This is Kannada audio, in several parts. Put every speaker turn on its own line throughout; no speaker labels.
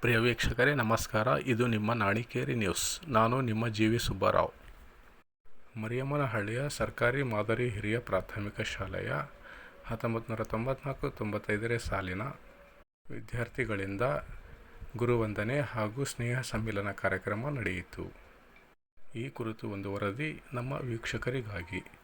ಪ್ರಿಯ ವೀಕ್ಷಕರೇ, ನಮಸ್ಕಾರ. ಇದು ನಿಮ್ಮ ನಾಣಿಕೇರಿ ನ್ಯೂಸ್. ನಾನು ನಿಮ್ಮ ಜಿ ವಿ ಸುಬ್ಬರಾವ್. ಮರಿಯಮ್ಮನಹಳ್ಳಿಯ ಸರ್ಕಾರಿ ಮಾದರಿ ಹಿರಿಯ ಪ್ರಾಥಮಿಕ ಶಾಲೆಯ ಹತ್ತೊಂಬತ್ತು ನೂರ ತೊಂಬತ್ನಾಲ್ಕು ತೊಂಬತ್ತೈದನೇ ಸಾಲಿನ ವಿದ್ಯಾರ್ಥಿಗಳಿಂದ ಗುರುವಂದನೆ ಹಾಗೂ ಸ್ನೇಹ ಸಮ್ಮಿಲನ ಕಾರ್ಯಕ್ರಮ ನಡೆಯಿತು. ಈ ಕುರಿತು ಒಂದು ವರದಿ ನಮ್ಮ ವೀಕ್ಷಕರಿಗಾಗಿ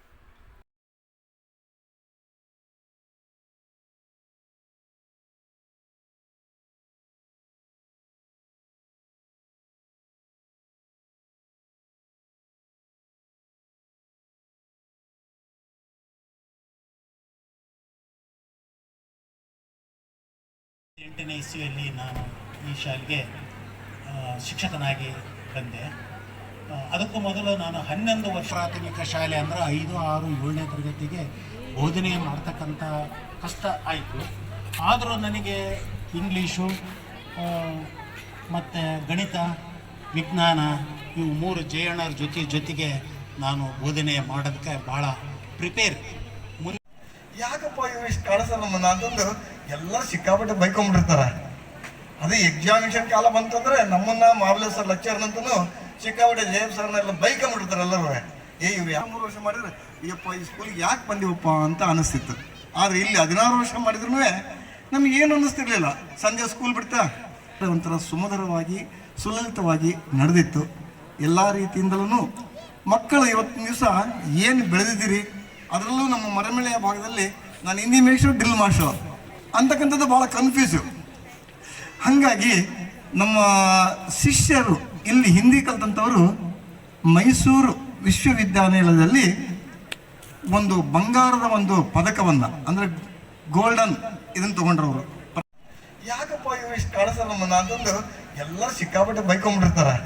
ಎಂಟನೇ ಇಸ್ವಿಯಲ್ಲಿ ನಾನು ಈ ಶಾಲೆಗೆ ಶಿಕ್ಷಕನಾಗಿ ಬಂದೆ. ಅದಕ್ಕೂ ಮೊದಲು ನಾನು ಹನ್ನೊಂದು ವರ್ಷ ಪ್ರಾಥಮಿಕ ಶಾಲೆ ಅಂದರೆ ಐದು, ಆರು, ಏಳನೇ ತರಗತಿಗೆ ಬೋಧನೆ ಮಾಡ್ತಕ್ಕಂಥ ಕಷ್ಟ ಆಯಿತು. ಆದರೂ ನನಗೆ ಇಂಗ್ಲೀಷು ಮತ್ತು ಗಣಿತ, ವಿಜ್ಞಾನ ಇವು ಮೂರು ಜಯಣ್ಣರ ಜೊತೆ, ಜೊತೆಗೆ ನಾನು ಬೋಧನೆ ಮಾಡೋದಕ್ಕೆ ಭಾಳ ಪ್ರಿಪೇರ್
ಯಾಕಪ್ಪ ಇವು ಇಷ್ಟು ನಮ್ಮನ್ನ ಅಂತಂದು ಎಲ್ಲ ಸಿಕ್ಕಾಪಟ್ಟೆ ಬೈಕೊಂಡ್ಬಿಟ್ಟಿರ್ತಾರ. ಅದೇ ಎಕ್ಸಾಮಿನೇಷನ್ ಕಾಲ ಬಂತಂದ್ರೆ ನಮ್ಮನ್ನ ಮಾಬ್ಲೆ ಸರ್ ಲೆಕ್ಚರ್ನಂತನು ಸಿಕ್ಕಾಪಟ್ಟೆ ಜಯಬ್ ಸರ್ನೆಲ್ಲ ಬೈಕೊಂಡ್ಬಿಡ್ತಾರೆ ಎಲ್ಲರೂ. ಏ ಇವು ಯಾವ ಮೂರು ವರ್ಷ ಮಾಡಿದ್ರೆ? ಅಯ್ಯಪ್ಪ, ಈ ಸ್ಕೂಲಿಗೆ ಯಾಕೆ ಬಂದಿವಪ್ಪ ಅಂತ ಅನಿಸ್ತಿತ್ತು. ಆದ್ರೆ ಇಲ್ಲಿ ಹದಿನಾರು ವರ್ಷ ಮಾಡಿದ್ರು ನಮ್ಗೆ ಏನು ಅನ್ನಿಸ್ತಿರ್ಲಿಲ್ಲ. ಸಂಜೆ ಸ್ಕೂಲ್ ಬಿಡ್ತಾ ಒಂಥರ ಸುಮಧುರವಾಗಿ, ಸುಲಲಿತವಾಗಿ ನಡೆದಿತ್ತು. ಎಲ್ಲ ರೀತಿಯಿಂದಲೂ ಮಕ್ಕಳು ಇವತ್ತಿನ ದಿವಸ ಏನು ಬೆಳೆದಿದ್ದೀರಿ? ಅದರಲ್ಲೂ ನಮ್ಮ ಮರಮಳೆಯ ಭಾಗದಲ್ಲಿ ನಾನು ಹಿಂದಿ ಮೇಷು ಡ್ರಿಲ್ ಮಾಸ್ಟ್ರು ಅಂತಕ್ಕಂಥದ್ದು ಭಾಳ ಕನ್ಫ್ಯೂಸು ಹಾಗಾಗಿ ನಮ್ಮ ಶಿಷ್ಯರು, ಇಲ್ಲಿ ಹಿಂದಿ ಕಲಿತಂಥವರು ಮೈಸೂರು ವಿಶ್ವವಿದ್ಯಾನಿಲಯದಲ್ಲಿ ಒಂದು ಬಂಗಾರದ ಒಂದು ಪದಕವನ್ನು, ಅಂದರೆ ಗೋಲ್ಡನ್ ಇದನ್ನು ತೊಗೊಂಡ್ರವರು. ಯಾಕಪ್ಪ ಇವು ಇಷ್ಟು ಕಾಣಿಸಲ್ಲ ನಮ್ಮನ್ನ ಅಂತಂದು ಎಲ್ಲ ಸಿಕ್ಕಾಪಟ್ಟೆ ಬೈಕೊಂಡ್ಬಿಟ್ಟಿರ್ತಾರೆ.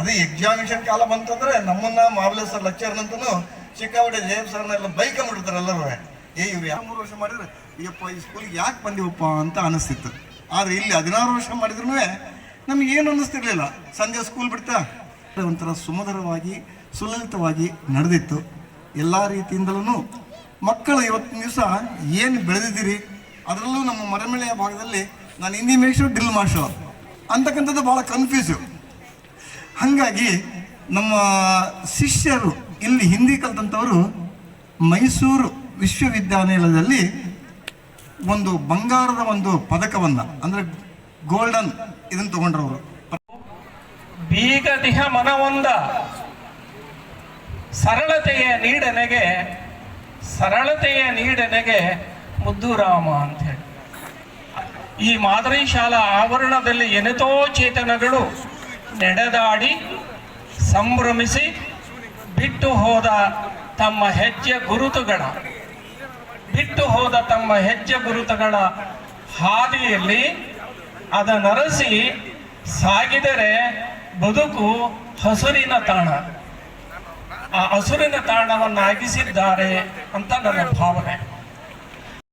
ಅದೇ ಎಕ್ಸಾಮಿನೇಷನ್ ಕಾಲ ಬಂತಂದ್ರೆ ನಮ್ಮನ್ನ ಮಾಬ್ಲೆ ಸರ್ ಲೆಕ್ಚರ್ನಂತನು ಸಿಕ್ಕಾಪಟ್ಟೆ ಜಯಬ್ ಸರ್ನೆಲ್ಲ ಬೈಕೊಂಡ್ಬಿಡ್ತಾರೆ ಎಲ್ಲರೂ. ಏ, ಇವ್ರು ಯಾವ ಮೂರು ವರ್ಷ ಮಾಡಿದ್ರೆ? ಅಯ್ಯಪ್ಪ, ಈ ಸ್ಕೂಲಿಗೆ ಯಾಕೆ ಬಂದಿವಪ್ಪ ಅಂತ ಅನಿಸ್ತಿತ್ತು. ಆದ್ರೆ ಇಲ್ಲಿ ಹದಿನಾರು ವರ್ಷ ಮಾಡಿದ್ರು ನಮ್ಗೆ ಏನು ಅನ್ನಿಸ್ತಿರ್ಲಿಲ್ಲ. ಸಂಜೆ ಸ್ಕೂಲ್ ಬಿಡ್ತಾ ಒಂಥರ ಸುಮಧುರವಾಗಿ, ಸುಲಲಿತವಾಗಿ ನಡೆದಿತ್ತು. ಎಲ್ಲ ರೀತಿಯಿಂದಲೂ ಮಕ್ಕಳು ಇವತ್ತಿನ ದಿವಸ ಏನು ಬೆಳೆದಿದ್ದೀರಿ? ಅದರಲ್ಲೂ ನಮ್ಮ ಮರಮಳೆಯ ಭಾಗದಲ್ಲಿ ನಾನು ಹಿಂದಿ ಮೇಷು ಡ್ರಿಲ್ ಮಾಸ್ಟ್ರು ಅಂತಕ್ಕಂಥದ್ದು ಭಾಳ ಕನ್ಫ್ಯೂಸು ಹಾಗಾಗಿ ನಮ್ಮ ಶಿಷ್ಯರು, ಇಲ್ಲಿ ಹಿಂದಿ ಕಲಿತಂಥವರು ಮೈಸೂರು ವಿಶ್ವವಿದ್ಯಾನಿಲಯದಲ್ಲಿ ಒಂದು ಬಂಗಾರದ ಒಂದು ಪದಕವನ್ನು, ಅಂದರೆ ಗೋಲ್ಡನ್ ಇದನ್ನು ತಗೊಂಡ್ರವರು.
ಬೀಗದಿಹ ಮನವೊಂದ ಸರಳತೆಯ ನೀಡನೆಗೆ ಸರಳತೆಯ ನೀಡನೆಗೆ ಮುದ್ದುರಾಮ ಅಂತ ಹೇಳಿ ಈ ಮಾದರಿ ಶಾಲಾ ಆವರಣದಲ್ಲಿ ಎನೆತೋ ಚೇತನಗಳು ನಡೆದಾಡಿ, ಸಂಭ್ರಮಿಸಿ ಬಿಟ್ಟು ಹೋದ ತಮ್ಮ ಹೆಜ್ಜೆ ಗುರುತುಗಳ. ಬಿಟ್ಟು ಹೋದ ತಮ್ಮ ಹೆಜ್ಜೆ ಗುರುತುಗಳ ಹಾದಿಯಲ್ಲಿ ಅದನ್ನರಸಿ ಸಾಗಿದರೆ ಬದುಕು ಹಸುರಿನ ತಾಣ. ಆ ಹಸುರಿನ ತಾಣವನ್ನಾಗಿಸಿದ್ದಾರೆ ಅಂತ ನನ್ನ ಭಾವನೆ.